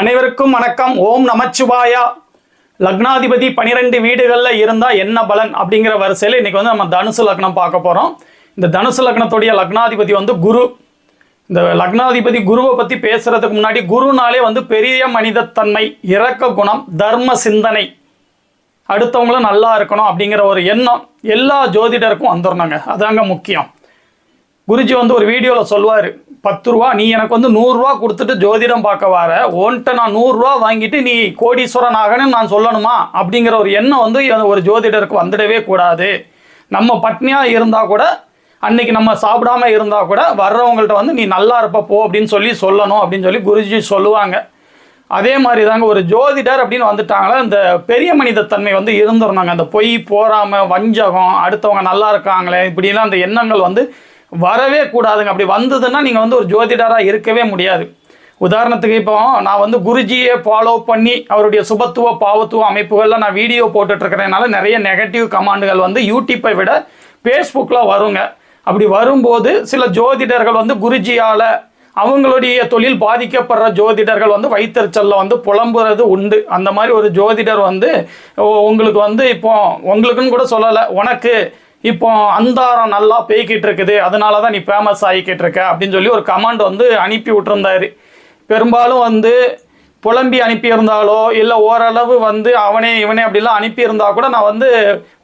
அனைவருக்கும் வணக்கம். ஓம் நமச்சிவாயா. லக்னாதிபதி பனிரெண்டு வீடுகளில் இருந்தால் என்ன பலன் அப்படிங்கிற வரிசையில் இன்றைக்கி வந்து நம்ம தனுசு லக்னம் பார்க்க போகிறோம் இந்த தனுசு லக்னத்துடைய லக்னாதிபதி வந்து குரு. இந்த லக்னாதிபதி குருவை பற்றி பேசுகிறதுக்கு முன்னாடி குருனாலே வந்து பெரிய மனிதத்தன்மை இரக்க குணம் தர்ம சிந்தனை. அடுத்தவங்களும் நல்லா இருக்கணும் அப்படிங்கிற ஒரு எண்ணம் எல்லா ஜோதிடருக்கும் வந்துடணுங்க அதாங்க முக்கியம். குருஜி வந்து ஒரு வீடியோவில் சொல்லுவார் பத்து ரூபா நீ எனக்கு வந்து நூறுரூவா கொடுத்துட்டு ஜோதிடம் பார்க்க வர. உன்கிட்ட நான் நூறுரூவா வாங்கிட்டு நீ கோடீஸ்வரன் ஆகணும்னு நான் சொல்லணுமா? அப்படிங்கிற ஒரு எண்ணம் வந்து ஒரு ஜோதிடருக்கு வந்துடவே கூடாது. நம்ம பட்னியாக இருந்தால் கூட அன்னைக்கு நம்ம சாப்பிடாம இருந்தால் கூட வர்றவங்கள்ட்ட வந்து நீ நல்லா இருப்ப போ அப்படின்னு சொல்லி சொல்லணும் அப்படின்னு சொல்லி குருஜி சொல்லுவாங்க. அதே மாதிரி தாங்க ஒரு ஜோதிடர் அப்படின்னு வந்துட்டாங்களா இந்த பெரிய மனிதத்தன்மை வந்து இருந்துருந்தாங்க அந்த பொய் போறாமல் வஞ்சகம் அடுத்தவங்க நல்லா இருக்காங்களே இப்படிலாம் அந்த எண்ணங்கள் வந்து வரவே கூடாதுங்க. அப்படி வந்ததுன்னா நீங்கள் வந்து ஒரு ஜோதிடராக இருக்கவே முடியாது. உதாரணத்துக்கு இப்போ நான் வந்து குருஜியை ஃபாலோ பண்ணி அவருடைய சுபத்துவ பாவத்துவ அமைப்புகளில் நான் வீடியோ போட்டுட்ருக்கிறதுனால நிறைய நெகட்டிவ் கமாண்டுகள் வந்து யூடியூப்பை விட ஃபேஸ்புக்கில் வருங்க. அப்படி வரும்போது சில ஜோதிடர்கள் வந்து குருஜியால் அவங்களுடைய தொழில் பாதிக்கப்படுற ஜோதிடர்கள் வந்து வைத்தறிச்சலில் வந்து புலம்புறது உண்டு. அந்த மாதிரி ஒரு ஜோதிடர் வந்து "ஓ, உங்களுக்கு வந்து இப்போ உங்களுக்குன்னு கூட சொல்லலை உனக்கு இப்போ அந்தாரம் நல்லா பேய்கிட்டு இருக்குது அதனால தான் நீ ஃபேமஸ் ஆகிக்கிட்டு இருக்க அப்படின்னு சொல்லி ஒரு கமாண்ட் வந்து அனுப்பி விட்டுருந்தாரு. பெரும்பாலும் வந்து புலம்பி அனுப்பியிருந்தாலோ இல்லை ஓரளவு வந்து அவனே இவனே அப்படிலாம் அனுப்பியிருந்தா கூட நான் வந்து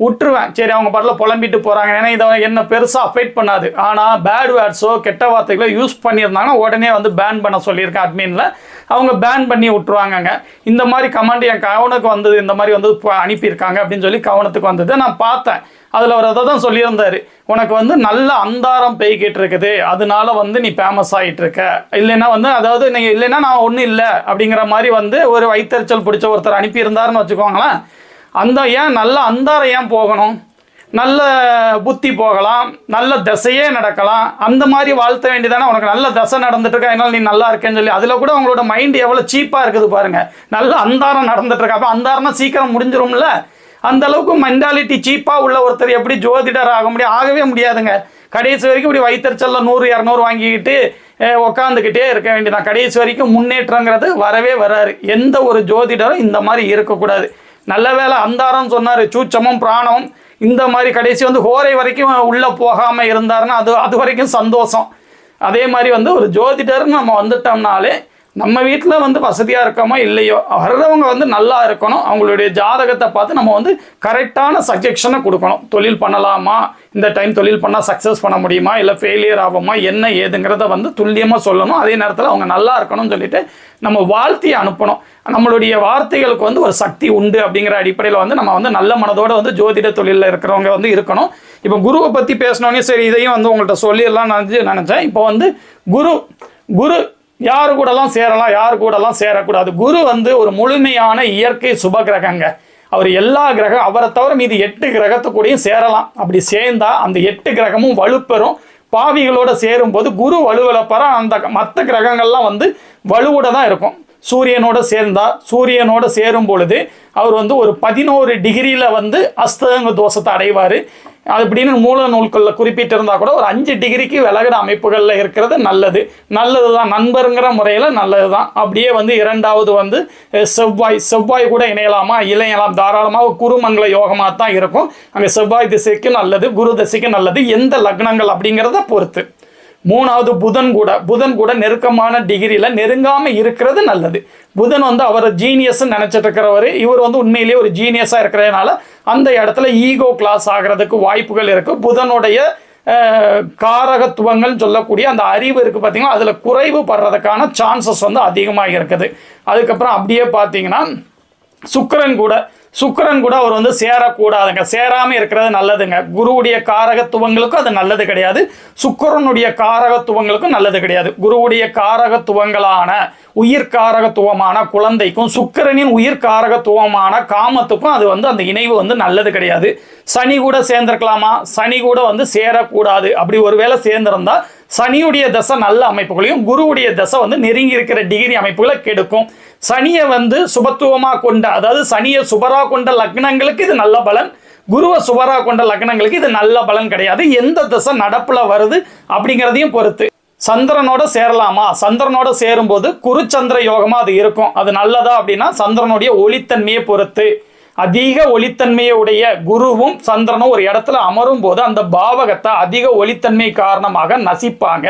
விட்டுருவேன் சரி அவங்க பாட்டில் புலம்பிட்டு போகிறாங்க ஏன்னா இதை என்ன பெருசாக அஃபெக்ட் பண்ணாது. ஆனால் பேட் வேர்ட்ஸோ கெட்ட வார்த்தைகளோ யூஸ் பண்ணியிருந்தாங்கன்னா உடனே வந்து பேன் பண்ண சொல்லியிருக்கேன் அட்மினில் அவங்க பேன் பண்ணி விட்டுருவாங்கங்க. இந்த மாதிரி கமெண்ட் என் கவனுக்கு வந்தது இந்த மாதிரி வந்து அனுப்பியிருக்காங்க அப்படின்னு சொல்லி கவனத்துக்கு வந்தது. நான் பார்த்தேன். அதில் அவர் அதை தான் சொல்லியிருந்தார். உனக்கு வந்து நல்ல அந்தாரம் பெய்கிட்டு இருக்குது. அதனால வந்து நீ ஃபேமஸ் ஆகிட்டு இருக்க. இல்லைன்னா வந்து அதாவது நீங்கள் இல்லைன்னா நான் ஒன்றும் இல்லை அப்படிங்கிற மாதிரி வந்து ஒரு வைத்தறிச்சல் பிடிச்ச ஒருத்தர் அனுப்பியிருந்தாருன்னு வச்சுக்கோங்களேன். அந்த ஏன் நல்ல அந்தாரம் ஏன் போகணும்? நல்ல புத்தி போகலாம் நல்ல திசையே நடக்கலாம். அந்த மாதிரி வாழ்த்த வேண்டியதானே? உனக்கு நல்ல தசை நடந்துட்டுருக்கா? என்னால் அதனால நீ நல்லா இருக்கேன்னு சொல்லி அதில் கூட உங்களோட மைண்டு எவ்வளோ சீப்பாக இருக்குது பாருங்கள் நல்ல அந்தாரம் நடந்துட்டுருக்கா. அப்போ அந்தாரம்னா சீக்கிரம் முடிஞ்சிரும்ல? அந்த அளவுக்கு மென்டாலிட்டி சீப்பாக உள்ள ஒருத்தர் எப்படி ஜோதிடர் ஆக முடியும்? ஆகவே முடியாதுங்க. கடைசி வரைக்கும் இப்படி வைத்தறிச்சல்ல நூறு இரநூறு வாங்கிக்கிட்டு உக்காந்துக்கிட்டே இருக்க வேண்டியதான் கடைசி வரைக்கும் முன்னேற்றங்கிறது வரவே வராது. எந்த ஒரு ஜோதிடரும் இந்த மாதிரி இருக்கக்கூடாது. நல்ல வேளை அந்தாரம் சொன்னார் சூச்சமும் பிராணமும். இந்த மாதிரி கடைசி வந்து ஹோரை வரைக்கும் உள்ளே போகாமல் இருந்தாருன்னா அது அது வரைக்கும் சந்தோஷம். அதே மாதிரி வந்து ஒரு ஜோதிடர்னு நம்ம வந்துட்டோம்னாலே நம்ம வீட்டில் வந்து வசதியாக இருக்கோமோ இல்லையோ? வர்றவங்க வந்து நல்லா இருக்கணும். அவங்களுடைய ஜாதகத்தை பார்த்து நம்ம வந்து கரெக்டான சஜெக்ஷனை கொடுக்கணும். தொழில் பண்ணலாமா? இந்த டைம் தொழில் பண்ணால் சக்ஸஸ் பண்ண முடியுமா? இல்லை ஃபெயிலியர் ஆகுமா? என்ன ஏதுங்கிறத வந்து துல்லியமாக சொல்லணும். அதே நேரத்தில் அவங்க நல்லா இருக்கணும்னு சொல்லிட்டு நம்ம வாழ்த்தி அனுப்பணும். நம்மளுடைய வார்த்தைகளுக்கு வந்து ஒரு சக்தி உண்டு அப்படிங்கிற அடிப்படையில் வந்து நம்ம வந்து நல்ல மனதோடு வந்து ஜோதிட தொழிலில் இருக்கிறவங்க வந்து இருக்கணும். இப்போ குருவை பற்றி பேசினோன்னே சரி இதையும் வந்து உங்கள்கிட்ட சொல்லிடலாம் நினச்சி நினச்சேன். இப்போ வந்து குரு குரு யாரு கூடலாம் சேரலாம் யாரு கூடலாம் சேரக்கூடாது. குரு வந்து ஒரு முழுமையான இயற்கை சுப கிரகங்க. அவர் எல்லா கிரகம் அவரை தவிர மீது எட்டு கிரகத்துக்கூடையும் சேரலாம். அப்படி சேர்ந்தா அந்த எட்டு கிரகமும் வலுப்பெறும். பாவிகளோட சேரும்போது குரு வலுவலப்பற அந்த மற்ற கிரகங்கள்லாம் வந்து வலுவோட தான் இருக்கும். சூரியனோட சேர்ந்தா சூரியனோட சேரும் பொழுது அவர் வந்து ஒரு பதினோரு டிகிரியில் வந்து அஸ்தங்க தோஷத்தை அடைவார். அப்படின்னு மூல நூல்களில் குறிப்பிட்டிருந்தா கூட ஒரு அஞ்சு டிகிரிக்கு விலகிற அமைப்புகளில் இருக்கிறது நல்லது. நல்லது தான் நண்பருங்கிற முறையில் நல்லது தான் அப்படியே வந்து இரண்டாவது வந்து செவ்வாய் செவ்வாய் கூட இணையலாமா? இணையலாம். தாராளமாக குருமங்கள யோகமாக தான் இருக்கும். அங்கே செவ்வாய் திசைக்கு நல்லது குரு திசைக்கு நல்லது எந்த லக்னங்கள் அப்படிங்கிறத பொறுத்து. மூணாவது புதன் கூட புதன் கூட நெருக்கமான டிகிரியில் நெருங்காமல் இருக்கிறது நல்லது. புதன் வந்து அவர் ஜீனியஸ்ன்னு நினச்சிட்டு இருக்கிறவர் இவர் வந்து உண்மையிலேயே ஒரு ஜீனியஸாக இருக்கிறதுனால அந்த இடத்துல ஈகோ கிளாஸ் ஆகிறதுக்கு வாய்ப்புகள் இருக்குது புதனுடைய காரகத்துவங்கள்னு காரகத்துவங்கள் சொல்லக்கூடிய அந்த அறிவு இருக்குது பார்த்திங்கன்னா அதில் குறைவு படுறதுக்கான சான்சஸ் வந்து அதிகமாக இருக்குது. அதுக்கப்புறம் அப்படியே பார்த்தீங்கன்னா சுக்கரன் கூட சுக்கரன் கூட அவர் வந்து சேரக்கூடாதுங்க. சேராமல் இருக்கிறது நல்லதுங்க. குருவுடைய காரகத்துவங்களுக்கும் அது நல்லது கிடையாது. சுக்கரனுடைய காரகத்துவங்களுக்கும் நல்லது கிடையாது. குருவுடைய காரகத்துவங்களான உயிர் காரகத்துவமான குழந்தைக்கும் சுக்கிரனின் உயிர் காரகத்துவமான காமத்துக்கும் அது வந்து அந்த இணைவு வந்து நல்லது கிடையாது. சனி கூட சேர்ந்திருக்கலாமா? சனி கூட வந்து சேரக்கூடாது. அப்படி ஒருவேளை சேர்ந்திருந்தா சனியுடைய தசை நல்ல அமைப்புகளையும் குருவுடைய தசை வந்து நெருங்கி இருக்கிற டிகிரி அமைப்புகளை கெடுக்கும். சனியை வந்து சுபத்துவமாக கொண்ட அதாவது சனியை சுபரா கொண்ட லக்னங்களுக்கு இது நல்ல பலன். குருவை சுபராக கொண்ட லக்னங்களுக்கு இது நல்ல பலன் கிடையாது. எந்த தசை நடப்பில் வருது அப்படிங்கிறதையும் பொறுத்து. சந்திரனோட சேரலாமா? சந்திரனோட சேரும்போது குருச்சந்திர யோகமாக அது இருக்கும். அது நல்லதா அப்படின்னா சந்திரனுடைய ஒளித்தன்மையை பொறுத்து. அதிக ஒளித்தன்மையை உடைய குருவும் சந்திரனும் ஒரு இடத்துல அமரும் போது அந்த பாவகத்தை அதிக ஒளித்தன்மை காரணமாக நசிப்பாங்க.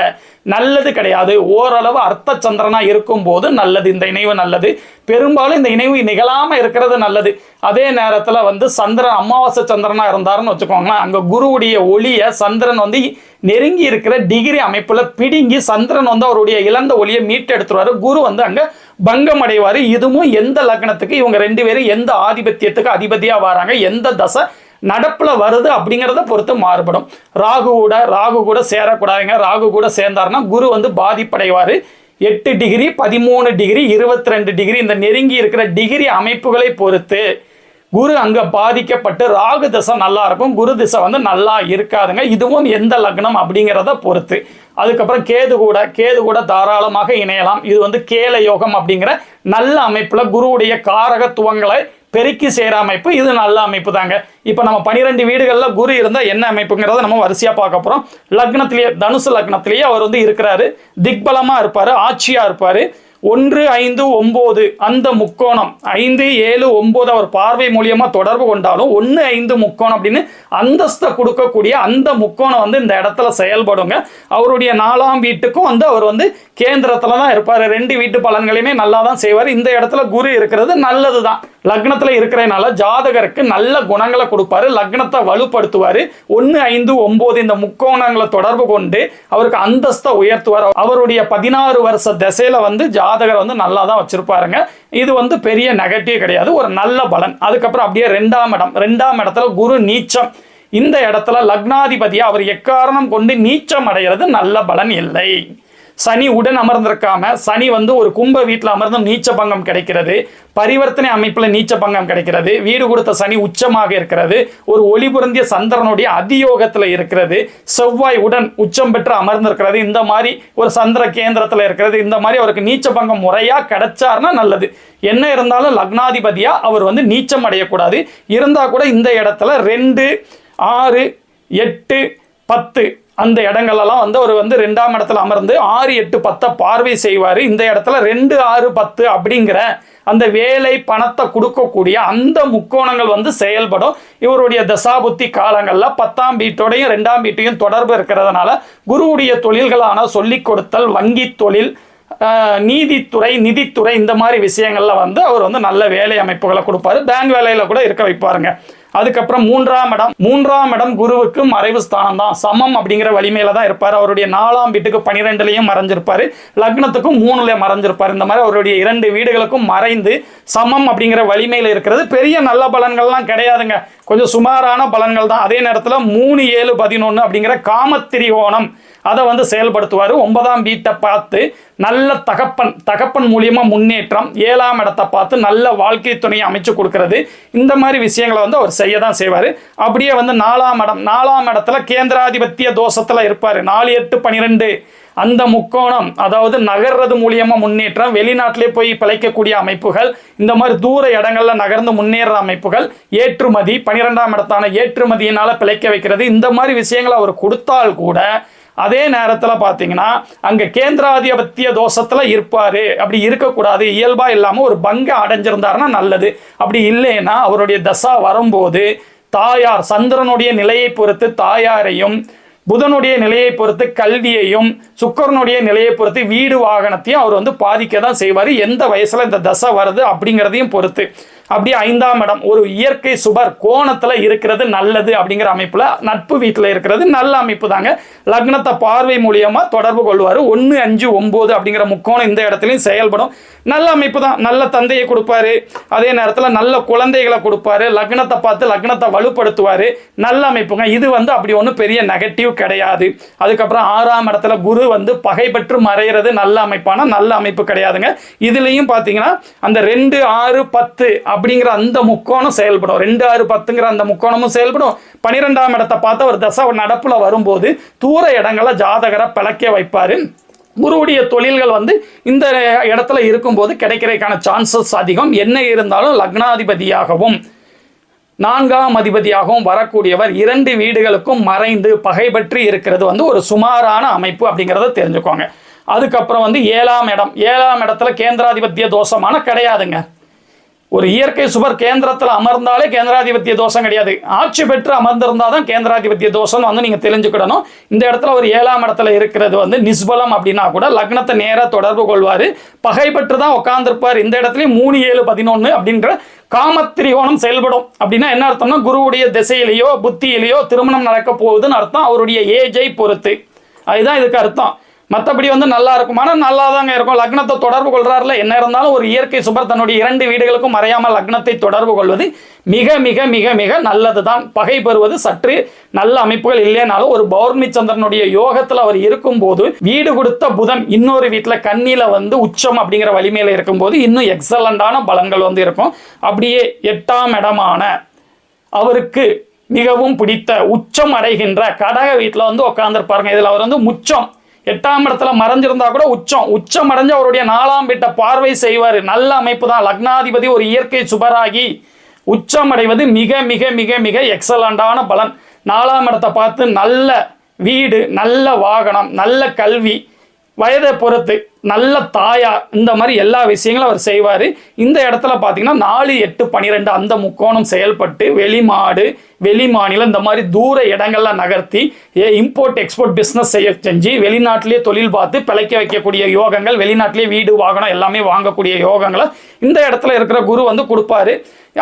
நல்லது கிடையாது. ஓரளவு அர்த்த சந்திரனா இருக்கும் போது நல்லது. இந்த இணைவு நல்லது. பெரும்பாலும் இந்த இணைவு நிகழாம இருக்கிறது நல்லது. அதே நேரத்துல வந்து சந்திரன் அமாவாசை சந்திரனா இருந்தாருன்னு வச்சுக்கோங்களேன். அங்க குருவுடைய ஒளியை சந்திரன் வந்து நெருங்கி இருக்கிற டிகிரி அமைப்புல பிடுங்கி சந்திரன் வந்து அவருடைய இழந்த ஒளியை மீட்டெடுத்துருவாரு. குரு வந்து அங்க பங்கம் அடைவார் இதுவும் எந்த லக்னத்துக்கு? இவங்க ரெண்டு பேரும் எந்த ஆதிபத்தியத்துக்கு அதிபதியாக வராங்க? எந்த தசை நடப்பில் வருது அப்படிங்கிறத பொறுத்து மாறுபடும். ராகு கூட ராகு கூட சேரக்கூடாதுங்க. ராகு கூட சேர்ந்தாருன்னா குரு வந்து பாதிப்படைவார். எட்டு டிகிரி பதிமூணு டிகிரி இருபத்தி ரெண்டு டிகிரி இந்த நெருங்கி இருக்கிற டிகிரி அமைப்புகளை பொறுத்து குரு அங்கே பாதிக்கப்பட்டு ராகு திசை நல்லா இருக்கும். குரு திசை வந்து நல்லா இருக்காதுங்க. இதுவும் எந்த லக்னம் அப்படிங்கிறத பொறுத்து. அதுக்கப்புறம் கேது கூட கேது கூட தாராளமாக இணையலாம். இது வந்து கேல யோகம் அப்படிங்கிற நல்ல அமைப்பில் குருவுடைய காரகத்துவங்களை பெருக்கி சேர அமைப்பு. இது நல்ல அமைப்பு தாங்க. இப்போ நம்ம பனிரெண்டு வீடுகளில் குரு இருந்தால் என்ன அமைப்புங்கிறத நம்ம வரிசையாக பார்க்க போகிறோம் லக்னத்திலேயே தனுசு லக்னத்திலேயே அவர் வந்து இருக்கிறாரு. திக்பலமாக இருப்பார் ஆட்சியாக இருப்பார். ஒன்று ஐந்து ஒம்பது அந்த முக்கோணம். ஐந்து ஏழு ஒம்பது அவர் பார்வை மூலியமாக தொடர்பு கொண்டாலும் ஒன்று ஐந்து முக்கோணம் அப்படின்னு அந்தஸ்தை கொடுக்கக்கூடிய அந்த முக்கோணம் வந்து இந்த இடத்துல செயல்படுங்க. அவருடைய நாலாம் வீட்டுக்கும் வந்து அவர் வந்து கேந்திரத்தில் தான் இருப்பார். ரெண்டு வீட்டு பலன்களையுமே நல்லா தான் செய்வார். இந்த இடத்துல குரு இருக்கிறது நல்லது தான் லக்னத்தில் இருக்கிறதுனால ஜாதகருக்கு நல்ல குணங்களை கொடுப்பாரு லக்னத்தை வலுப்படுத்துவார். ஒன்று ஐந்து ஒம்பது இந்த முக்கோணங்களை தொடர்பு கொண்டு அவருக்கு அந்தஸ்தை உயர்த்துவார். அவருடைய பதினாறு வருஷ திசையில் வந்து ஜாதகர் வந்து நல்லா தான் வச்சுருப்பாருங்க. இது வந்து பெரிய நெகட்டிவ் கிடையாது ஒரு நல்ல பலன். அதுக்கப்புறம் அப்படியே ரெண்டாம் இடம். ரெண்டாம் இடத்துல குரு நீச்சம். இந்த இடத்துல லக்னாதிபதியை அவர் எக்காரணம் கொண்டு நீச்சம் அடைகிறது நல்ல பலன் இல்லை. சனி உடன் அமர்ந்திருக்காம சனி வந்து ஒரு கும்ப வீட்டில் அமர்ந்தும் நீச்ச பங்கம் கிடைக்கிறது. பரிவர்த்தனை அமைப்பில் நீச்ச பங்கம் கிடைக்கிறது. வீடு கொடுத்த சனி உச்சமாக இருக்கிறது. ஒரு ஒளி பொருந்திய சந்திரனுடைய அதியோகத்தில் இருக்கிறது. செவ்வாய் உடன் உச்சம் பெற்று அமர்ந்திருக்கிறது. இந்த மாதிரி ஒரு சந்திர கேந்திரத்தில் இருக்கிறது. இந்த மாதிரி அவருக்கு நீச்ச பங்கம் முறையாக கிடைச்சாருன்னா நல்லது. என்ன இருந்தாலும் லக்னாதிபதியாக அவர் வந்து நீச்சம் அடையக்கூடாது. இருந்தால் கூட இந்த இடத்துல ரெண்டு ஆறு எட்டு பத்து அந்த இடங்கள்லாம் வந்து அவர் வந்து ரெண்டாம் இடத்துல அமர்ந்து ஆறு எட்டு பத்தை பார்வை செய்வார். இந்த இடத்துல ரெண்டு ஆறு பத்து அப்படிங்கிற அந்த வேலை பணத்தை கொடுக்கக்கூடிய அந்த முக்கோணங்கள் வந்து செயல்படும். இவருடைய தசாபுத்தி காலங்களில் பத்தாம் வீட்டோடையும் ரெண்டாம் வீட்டையும் தொடர்பு இருக்கிறதுனால குருவுடைய தொழில்களான சொல்லிக் கொடுத்தல் வங்கி தொழில் நீதித்துறை நிதித்துறை இந்த மாதிரி விஷயங்கள்ல வந்து அவர் வந்து நல்ல வேலை அமைப்புகளை கொடுப்பாரு. பேங்க் வேலையில கூட இருக்க வைப்பாருங்க. அதுக்கப்புறம் மூன்றாம் இடம் மூன்றாம் இடம் குருவுக்கு மறைவு ஸ்தானம் தான் சமம் அப்படிங்கிற வலிமையில தான் இருப்பார். அவருடைய நாலாம் வீட்டுக்கு பனிரெண்டுலையும் மறைஞ்சிருப்பாரு. லக்னத்துக்கும் மூணுல மறைஞ்சிருப்பார். இந்த மாதிரி அவருடைய இரண்டு வீடுகளுக்கும் மறைந்து சமம் அப்படிங்கிற வலிமையில இருக்கிறது. பெரிய நல்ல பலன்கள்லாம் கிடையாதுங்க. கொஞ்சம் சுமாரான பலன்கள் தான் அதே நேரத்தில் மூணு ஏழு பதினொன்று அப்படிங்கிற காமத்திரிகோணம் அதை வந்து செயல்படுத்துவார். ஒன்பதாம் வீட்டை பார்த்து நல்ல தகப்பன் தகப்பன் மூலியமாக முன்னேற்றம் ஏழாம் இடத்தை பார்த்து நல்ல வாழ்க்கை துணையை அமைச்சு கொடுக்கறது. இந்த மாதிரி விஷயங்களை வந்து அவர் செய்ய தான் செய்வார். அப்படியே வந்து நாலாம் இடம் நாலாம் இடத்துல கேந்திராதிபத்திய தோஷத்தில் இருப்பார். நாலு எட்டு பன்னிரெண்டு அந்த முக்கோணம் அதாவது நகர்றது மூலியமாக முன்னேற்றம் வெளிநாட்டிலே போய் பிழைக்கக்கூடிய அமைப்புகள் இந்த மாதிரி தூர இடங்களில் நகர்ந்து முன்னேற அமைப்புகள் ஏற்றுமதி பனிரெண்டாம் இடத்தான ஏற்றுமதியினால் பிழைக்க வைக்கிறது. இந்த மாதிரி விஷயங்களை அவர் கொடுத்தால் கூட அதே நேரத்தில் பார்த்தீங்கன்னா அங்கே கேந்திராதிபத்திய தோஷத்தில் இருப்பார். அப்படி இருக்கக்கூடாது. இயல்பாக இல்லாமல் ஒரு பங்க அடைஞ்சிருந்தாருன்னா நல்லது. அப்படி இல்லைன்னா அவருடைய தசா வரும்போது தாயார் சந்திரனுடைய நிலையை பொறுத்து தாயாரையும் புதனுடைய நிலையை பொறுத்து கல்வியையும் சுக்கரனுடைய நிலையை பொறுத்து வீடு வாகனத்தையும் அவர் வந்து பாதிக்க தான் செய்வார். எந்த வயசில் இந்த தசை வருது அப்படிங்கிறதையும் பொறுத்து. அப்படியே ஐந்தாம் இடம் ஒரு இயற்கை சுபர் கோணத்தில் இருக்கிறது நல்லது அப்படிங்கிற அமைப்பில் நட்பு வீட்டில் இருக்கிறது நல்ல அமைப்பு தாங்க லக்னத்தை பார்வை மூலியமாக தொடர்பு கொள்வார். ஒன்று அஞ்சு ஒம்பது அப்படிங்கிற முக்கோணம் இந்த இடத்துலையும் செயல்படும். நல்ல அமைப்பு தான் நல்ல தந்தையை கொடுப்பாரு. அதே நேரத்தில் நல்ல குழந்தைகளை கொடுப்பாரு. லக்னத்தை பார்த்து லக்னத்தை வலுப்படுத்துவார். நல்ல அமைப்புங்க. இது வந்து அப்படி ஒன்றும் பெரிய நெகட்டிவ் கிடையாது. அதுக்கப்புறம் ஆறாம் இடத்துல குரு வந்து பகை பெற்று மறையிறது நல்ல அமைப்பான? நல்ல அமைப்பு கிடையாதுங்க. இதுலேயும் பார்த்தீங்கன்னா அந்த ரெண்டு ஆறு பத்து அப்படிங்கிற அந்த முக்கோணம் செயல்படும். ரெண்டு ஆறு பத்துங்கிற அந்த முக்கோணமும் செயல்படும். பனிரெண்டாம் இடத்தை பார்த்து ஒரு தசை நடப்பில் வரும்போது தூர இடங்களை ஜாதகரை பிளக்க வைப்பார். குருவுடைய தொழில்கள் வந்து இந்த இடத்துல இருக்கும்போது கிடைக்கிறதுக்கான சான்சஸ் அதிகம். என்ன இருந்தாலும் லக்னாதிபதியாகவும் நான்காம் அதிபதியாகவும் வரக்கூடியவர் இரண்டு வீடுகளுக்கும் மறைந்து பகை பற்றி இருக்கிறது வந்து ஒரு சுமாரான அமைப்பு அப்படிங்கிறத தெரிஞ்சுக்கோங்க. அதுக்கப்புறம் வந்து ஏழாம் இடம். ஏழாம் இடத்துல கேந்திராதிபத்திய தோஷமான கிடையாதுங்க. ஒரு இயற்கை சுபர் கேந்திரத்தில் அமர்ந்தாலே கேந்திராதிபத்திய தோஷம் கிடையாது. ஆட்சி பெற்று அமர்ந்திருந்தால் தான் கேந்திராதிபத்திய தோஷம் வந்து நீங்கள் தெரிஞ்சுக்கிடணும் இந்த இடத்துல ஒரு ஏழாம் இடத்துல இருக்கிறது வந்து நிஸ்பலம் அப்படின்னா கூட லக்னத்தை நேராக தொடர்பு கொள்வார். பகை பெற்று தான் உட்காந்துருப்பார் இந்த இடத்துலையும் மூணு ஏழு பதினொன்று அப்படின்ற காமத்திரிகோணம் செயல்படும். அப்படின்னா என்ன அர்த்தம்னா குருவுடைய திசையிலேயோ புத்தியிலேயோ திருமணம் நடக்க போகுதுன்னு அர்த்தம். அவருடைய ஏஜை பொறுத்து. அதுதான் இதுக்கு அர்த்தம். மற்றபடி வந்து நல்லா இருக்கும். ஆனால் நல்லா தாங்க இருக்கும். லக்னத்தை தொடர்பு கொள்றாருல என்ன இருந்தாலும் ஒரு இயற்கை சுபர் தன்னுடைய இரண்டு வீடுகளுக்கும் மறையாமல் லக்னத்தை தொடர்பு கொள்வது மிக மிக மிக மிக நல்லது தான் பகை பெறுவது சற்று நல்ல அமைப்புகள் இல்லைனாலும் ஒரு பௌர்ணமி சந்திரனுடைய யோகத்தில் அவர் இருக்கும்போது வீடு கொடுத்த புதன் இன்னொரு வீட்டில் கண்ணியில் வந்து உச்சம் அப்படிங்கிற வலிமையில் இருக்கும்போது இன்னும் எக்ஸலண்டான பலன்கள் வந்து இருக்கும். அப்படியே எட்டாம் இடமான அவருக்கு மிகவும் பிடித்த உச்சம் அடைகின்ற கடக வீட்டில் வந்து உட்காந்துருப்பாருங்க இதில் அவர் வந்து முச்சம். எட்டாம் இடத்துல மறைஞ்சிருந்தா கூட உச்சம். உச்சம் அடைஞ்சு அவருடைய நாலாம் வீட்டை பார்வை செய்வார். நல்ல அமைப்பு தான் லக்னாதிபதி ஒரு இயற்கை சுபராகி. உச்சம் அடைவது மிக மிக மிக மிக எக்ஸலண்டான பலன். நாலாம் இடத்தை பார்த்து நல்ல வீடு நல்ல வாகனம் நல்ல கல்வி வயதை பொறுத்து நல்ல தாயார் இந்த மாதிரி எல்லா விஷயங்களும் அவர் செய்வார். இந்த இடத்துல பார்த்தீங்கன்னா நாலு எட்டு பன்னிரெண்டு அந்த முக்கோணம் செயல்பட்டு வெளிமாடு வெளி மாநிலம் இந்த மாதிரி தூர இடங்கள்ல நகர்த்தி ஏ இம்போர்ட் எக்ஸ்போர்ட் பிஸ்னஸ் செய்ய செஞ்சு வெளிநாட்டிலேயே தொழில் பார்த்து பிழைக்க வைக்கக்கூடிய யோகங்கள் வெளிநாட்டிலேயே வீடு வாகனம் எல்லாமே வாங்கக்கூடிய யோகங்களை இந்த இடத்துல இருக்கிற குரு வந்து கொடுப்பாரு.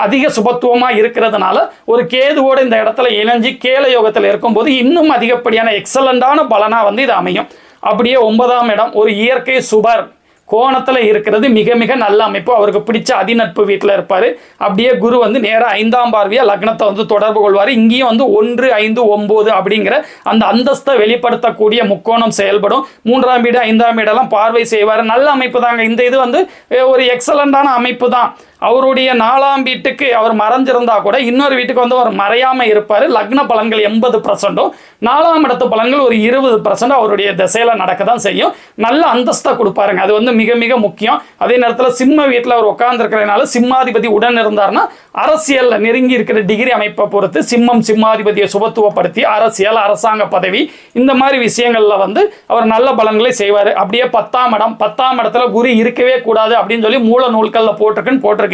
அதிக சுபத்துவமாக இருக்கிறதுனால ஒரு கேதுவோடு இந்த இடத்துல இணைஞ்சு கேல யோகத்தில் இருக்கும்போது இன்னும் அதிகப்படியான எக்ஸலண்டான பலனாக வந்து இது அமையும். அப்படியே ஒன்பதாம் இடம் ஒரு இயற்கை சுபர் கோணத்தில் இருக்கிறது மிக மிக நல்ல அமைப்பு. அவருக்கு பிடிச்ச அதிநட்பு வீட்டில் இருப்பார். அப்படியே குரு வந்து நேராக ஐந்தாம் பார்வையாக லக்னத்தை வந்து தொடர்பு கொள்வார். இங்கேயும் வந்து ஒன்று ஐந்து ஒம்பது அப்படிங்கிற அந்த அந்தஸ்தை வெளிப்படுத்தக்கூடிய முக்கோணம் செயல்படும். மூன்றாம் வீடு ஐந்தாம் வீடெல்லாம் பார்வை செய்வார். நல்ல அமைப்பு தாங்க. இந்த இது வந்து ஒரு எக்ஸலண்டான அமைப்பு தான். அவருடைய நாலாம் வீட்டுக்கு அவர் மறைஞ்சிருந்தா கூட இன்னொரு வீட்டுக்கு வந்து அவர் மறையாமல் இருப்பார். லக்ன பலன்கள் எண்பது பர்சன்ட்டும் நாலாம் இடத்து பலன்கள் ஒரு இருபது பர்சன்ட் அவருடைய திசையில் நடக்க தான் செய்யும். நல்ல அந்தஸ்தை கொடுப்பாருங்க. அது வந்து மிக மிக முக்கியம். அதே நேரத்தில் சிம்ம வீட்டில் அவர் உட்காந்துருக்கிறதுனால சிம்மாதிபதி உடன் இருந்தார்னா அரசியலில் நெருங்கி இருக்கிற டிகிரி அமைப்பை பொறுத்து சிம்மம் சிம்மாதிபதியை சுபத்துவப்படுத்தி அரசியல் அரசாங்க பதவி இந்த மாதிரி விஷயங்களில் வந்து அவர் நல்ல பலன்களை செய்வார். அப்படியே பத்தாம் இடம் பத்தாம் இடத்துல குரு இருக்கவே கூடாது அப்படின்னு சொல்லி மூல நூல்களில் போட்டிருக்குன்னு போட்டிருக்கு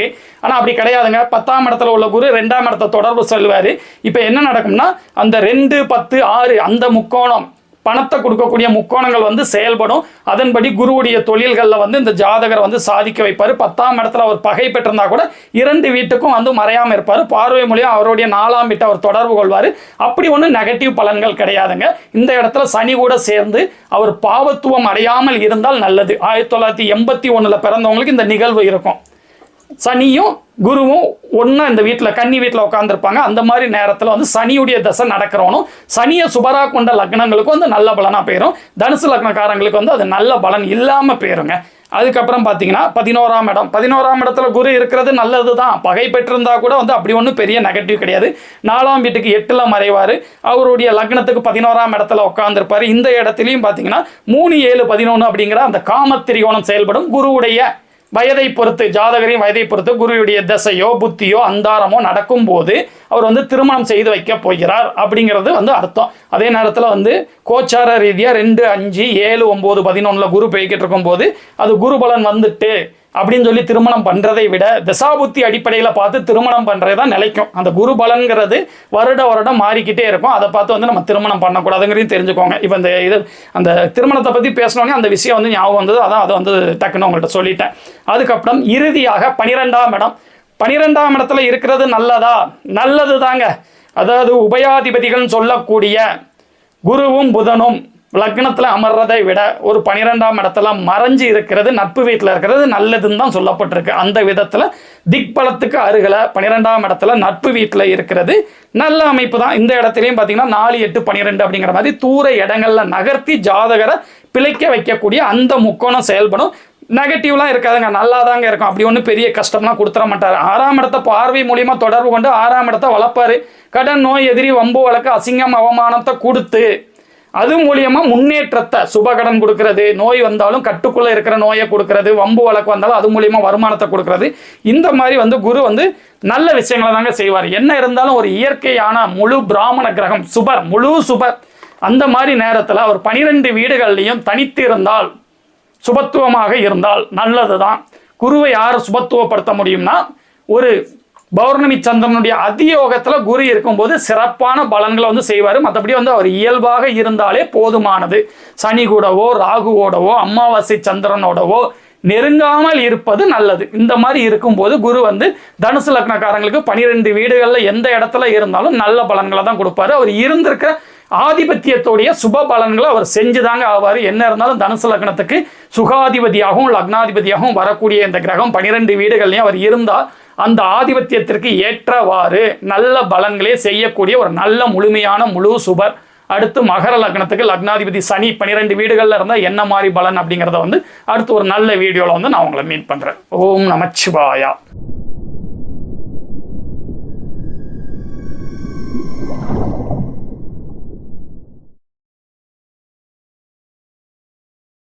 ஆனா அப்படி கிடையாதுங்க. பத்தாம் இடத்துல உள்ள குரு ரெண்டாம் இடத்த தொடர்பு செல்வார் இப்போ என்ன நடக்கும்னா அந்த ரெண்டு பத்து ஆறு அந்த முக்கோணம் பணத்தை கொடுக்கக்கூடிய முக்கோணங்கள் வந்து செயல்படும். அதன்படி குருவுடைய தொழில்களில் வந்து இந்த ஜாதகரை வந்து சாதிக்க வைப்பார். பத்தாம் இடத்துல அவர் பகை பெற்றிருந்தா கூட இரண்டு வீட்டுக்கும் வந்து மறையாமல் இருப்பார். பார்வை மூலியம் அவருடைய நாலாம் வீட்டை அவர் தொடர்பு கொள்வார். அப்படி ஒன்றும் நெகட்டிவ் பலன்கள் கிடையாதுங்க. இந்த இடத்துல சனி கூட சேர்ந்து அவர் பாவத்துவம் அடையாமல் இருந்தால் நல்லது. ஆயிரத்தி தொள்ளாயிரத்தி எண்பத்தி ஒன்றில் பிறந்தவங்களுக்கு இந்த நிகழ்வு இருக்கும். சனியும் குருவும் ஒன்றா இந்த வீட்டில் கன்னி வீட்டில் உட்காந்துருப்பாங்க அந்த மாதிரி நேரத்தில் வந்து சனியுடைய தசை நடக்கிறவனும் சனியை சுபராக கொண்ட லக்னங்களுக்கு வந்து நல்ல பலனாக போயிடும் தனுசு லக்னக்காரங்களுக்கு வந்து அது நல்ல பலன் இல்லாமல் போயிருங்க. அதுக்கப்புறம் பார்த்தீங்கன்னா பதினோராம் இடம். பதினோராம் இடத்துல குரு இருக்கிறது நல்லது தான் பகை பெற்றிருந்தா கூட வந்து அப்படி ஒன்றும் பெரிய நெகட்டிவ் கிடையாது. நாலாம் வீட்டுக்கு எட்டில் மறைவார். அவருடைய லக்னத்துக்கு பதினோராம் இடத்துல உட்காந்துருப்பார் இந்த இடத்துலையும் பார்த்தீங்கன்னா மூணு ஏழு பதினொன்று அப்படிங்கிற அந்த காமத்திரிகோணம் செயல்படும் குருவுடைய வயதை பொறுத்து ஜாதகரின் வயதை பொறுத்து குருவுடைய தசையோ புத்தியோ அந்தாரமோ நடக்கும் போது அவர் வந்து திருமணம் செய்து வைக்க போகிறார் அப்படிங்கிறது வந்து அர்த்தம். அதே நேரத்தில் வந்து கோச்சார ரீதியாக ரெண்டு அஞ்சு ஏழு ஒம்பது பதினொன்றில் குரு போய்கிட்டு இருக்கும்போது அது குரு பலன் வந்துட்டு அப்படின்னு சொல்லி திருமணம் பண்ணுறதை விட திசாபுத்தி அடிப்படையில் பார்த்து திருமணம் பண்ணுறது தான் நிலைக்கும். அந்த குரு பலன்கிறது வருட வருடம் மாறிக்கிட்டே இருக்கும். அதை பார்த்து வந்து நம்ம திருமணம் பண்ணக்கூடாதுங்கிறதையும் தெரிஞ்சுக்கோங்க. இப்போ இந்த இது அந்த திருமணத்தை பற்றி பேசினோடனே அந்த விஷயம் வந்து ஞாபகம் வந்தது. அதான் அதை வந்து டக்குன்னு உங்கள்கிட்ட சொல்லிட்டேன். அதுக்கப்புறம் இறுதியாக பனிரெண்டாம் இடம். பனிரெண்டாம் இடத்துல இருக்கிறது நல்லதா? நல்லது தாங்க அதாவது உபயாதிபதிகள்னு சொல்லக்கூடிய குருவும் புதனும். லக்னத்தில் அமர்றதை விட ஒரு பனிரெண்டாம் இடத்துல மறைஞ்சு இருக்கிறது நட்பு வீட்டில் இருக்கிறது நல்லதுன்னு தான் சொல்லப்பட்டிருக்கு. அந்த விதத்தில் திக்பலத்துக்கு அருகில் பன்னிரெண்டாம் இடத்துல நட்பு வீட்டில் இருக்கிறது நல்ல அமைப்பு தான். இந்த இடத்துலையும் பார்த்தீங்கன்னா நாலு எட்டு பன்னிரெண்டு அப்படிங்கிற மாதிரி தூர இடங்களில் நகர்த்தி ஜாதகரை பிழைக்க வைக்கக்கூடிய அந்த முக்கோணம் செயல்படும். நெகட்டிவ்லாம் இருக்காதுங்க நல்லா தாங்க இருக்கும். அப்படி ஒன்றும் பெரிய கஷ்டம்லாம் கொடுத்துட மாட்டார். ஆறாம் இடத்த பார்வை மூலியமாக தொடர்பு கொண்டு ஆறாம் இடத்த வளர்ப்பாரு. கடன் நோய் எதிரி வம்பு வழக்கு அசிங்கம் அவமானத்தை கொடுத்து அது மூலியமா முன்னேற்றத்தை சுபகடன் கொடுக்கறது நோய் வந்தாலும் கட்டுக்குள்ள இருக்கிற நோயை கொடுக்கறது வம்பு வழக்கு வந்தாலும் அது மூலியமா வருமானத்தை கொடுக்கறது. இந்த மாதிரி வந்து குரு வந்து நல்ல விஷயங்களை தாங்க செய்வார். என்ன இருந்தாலும் ஒரு இயற்கையான முழு பிராமண கிரகம் சுபர் முழு சுபர். அந்த மாதிரி நேரத்தில் அவர் பனிரெண்டு வீடுகள்லையும் தனித்து இருந்தால் சுபத்துவமாக இருந்தால் நல்லது தான் குருவை யார் சுபத்துவப்படுத்த முடியும்னா ஒரு பௌர்ணமி சந்திரனுடைய அதியோகத்தில் குரு இருக்கும்போது சிறப்பான பலன்களை வந்து செய்வார். மற்றபடி வந்து அவர் இயல்பாக இருந்தாலே போதுமானது. சனி கூடவோ ராகுவோடவோ அமாவாசை சந்திரனோடவோ நெருங்காமல் இருப்பது நல்லது. இந்த மாதிரி இருக்கும்போது குரு வந்து தனுசு லக்னக்காரங்களுக்கு பனிரெண்டு வீடுகளில் எந்த இடத்துல இருந்தாலும் நல்ல பலன்களை தான் கொடுப்பாரு. அவர் இருந்திருக்கிற ஆதிபத்தியத்துடைய சுப பலன்களை அவர் செஞ்சுதாங்க ஆவார். என்ன இருந்தாலும் தனுசு லக்னத்துக்கு சுகாதிபதியாகவும் லக்னாதிபதியாகவும் வரக்கூடிய இந்த கிரகம் பனிரெண்டு வீடுகள்லையும் அவர் இருந்தால் அந்த ஆதிபத்தியத்திற்கு ஏற்றவாறு நல்ல பலன்களே செய்யக்கூடிய ஒரு நல்ல முழுமையான முழு சுபர். அடுத்து மகர லக்னத்துக்கு லக்னாதிபதி சனி பன்னிரெண்டு வீடுகளில் இருந்தால் என்ன மாதிரி பலன் அப்படிங்கிறத வந்து அடுத்து ஒரு நல்ல வீடியோவில் வந்து நான் உங்களை மீட் பண்ணுறேன் ஓம் நமச்சிவாயா.